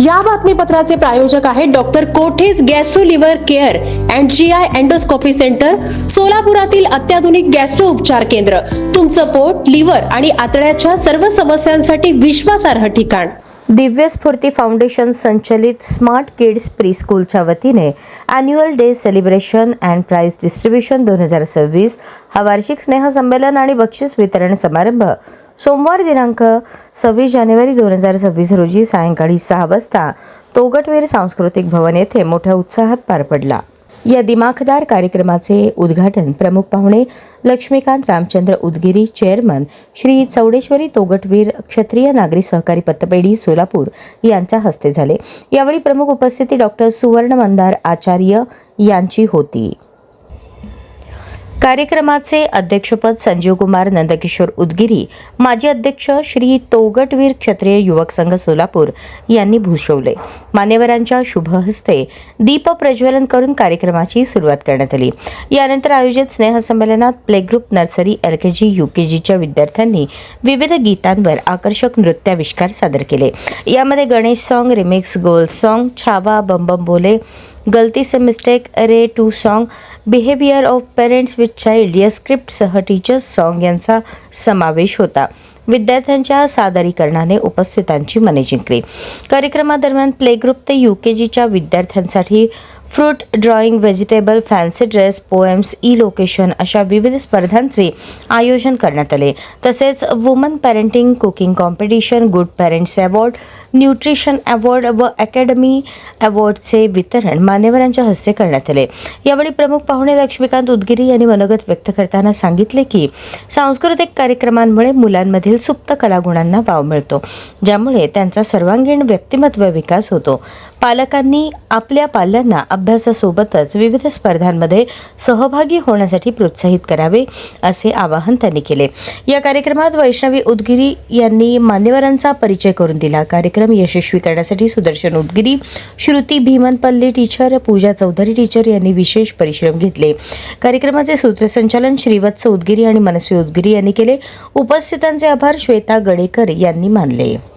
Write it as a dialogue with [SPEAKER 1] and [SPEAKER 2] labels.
[SPEAKER 1] या बातमीपत्राचे प्रायोजक आहेत doctor कोठेज gastro liver care and G I endoscopy centre सोलापुरातील अत्याधुनिक गॅस्ट्रो उपचार केंद्र. तुमचं पोट लिव्हर आणि आतड्याच्या सर्व समस्यांसाठी विश्वासार्ह ठिकाण.
[SPEAKER 2] दिव्य स्फूर्ती फाउंडेशन संचलित स्मार्ट किड्स प्री स्कूलच्या वतीने annual day celebration and prize distribution दोन हजार सव्वीस हा वार्षिक स्नेहसंमेलन आणि बक्षीस वितरण समारंभ सोमवार दिनांक सव्वीस जानेवारी दोन हजार सव्वीस रोजी सायंकाळी सहा वाजता तोगटवीर सांस्कृतिक भवन येथे मोठ्या उत्साहात पार पडला. या दिमाखदार कार्यक्रमाचे उद्घाटन प्रमुख पाहुणे लक्ष्मीकांत रामचंद्र उदगिरी चेअरमन श्री चौडेश्वरी तोगटवीर क्षत्रिय नागरी सहकारी पतपेढी सोलापूर यांच्या हस्ते झाले. यावेळी प्रमुख उपस्थिती डॉक्टर सुवर्ण मंदार आचार्य यांची होती. कार्यक्रमाचे अध्यक्षपद संजीव कुमार नंदकिशोर उदगिरी माजी अध्यक्ष श्री तोगटवीर क्षत्रिय युवक संघ सोलापूर यांनी भूषवले. मान्यवरांच्या शुभ हस्ते दीप प्रज्वलन करून कार्यक्रमाची सुरुवात करण्यात आली. यानंतर आयोजित स्नेहसंमेलनात play group nursery L K G U K जीच्या विद्यार्थ्यांनी विविध गीतांवर आकर्षक नृत्याविष्कार सादर केले. यामध्ये गणेश सॉन्ग रिमिक्स गोल सॉन्ग छावा बम बम बोले गलती से mistake ray two song behaviour of parents with child या स्क्रिप्टसह टीचर्स सॉन्ग यांचा समावेश होता. विद्यार्थ्यांच्या सादरीकरणाने उपस्थितांची मने जिंकली. कार्यक्रमादरम्यान प्ले ग्रुप ते यू के जीच्या विद्यार्थ्यांसाठी fruit drawing vegetable fancy dress poems elocution अशा विविध स्पर्धांचे आयोजन करण्यात आले. तसेच woman parenting cooking competition good parents award nutrition award व अकॅडमी अवॉर्डचे वितरण मान्यवरांच्या हस्ते करण्यात आले. यावेळी प्रमुख पाहुणे लक्ष्मीकांत उदगिरी यांनी मनोगत व्यक्त करताना सांगितले की सांस्कृतिक कार्यक्रमांमुळे मुलांमधील सुप्त कलागुणांना वाव मिळतो ज्यामुळे त्यांचा सर्वांगीण व्यक्तिमत्व विकास होतो. पालकांनी आपल्या पाल्यांना अभ्यासासोबतच विविध स्पर्धांमध्ये सहभागी होण्यासाठी प्रोत्साहित करावे असे आवाहन त्यांनी केले. या कार्यक्रमात वैष्णवी उदगिरी यांनी मान्यवरांचा परिचय करून दिला. कार्यक्रम यशस्वी करण्यासाठी सुदर्शन उदगिरी श्रुती भीमनपल्ली टीचर पूजा चौधरी टीचर यांनी विशेष परिश्रम घेतले. कार्यक्रमाचे सूत्रसंचालन श्रीवत्स उदगिरी आणि मनस्वी उदगिरी यांनी केले. उपस्थितांचे आभार श्वेता गडेकर यांनी मानले.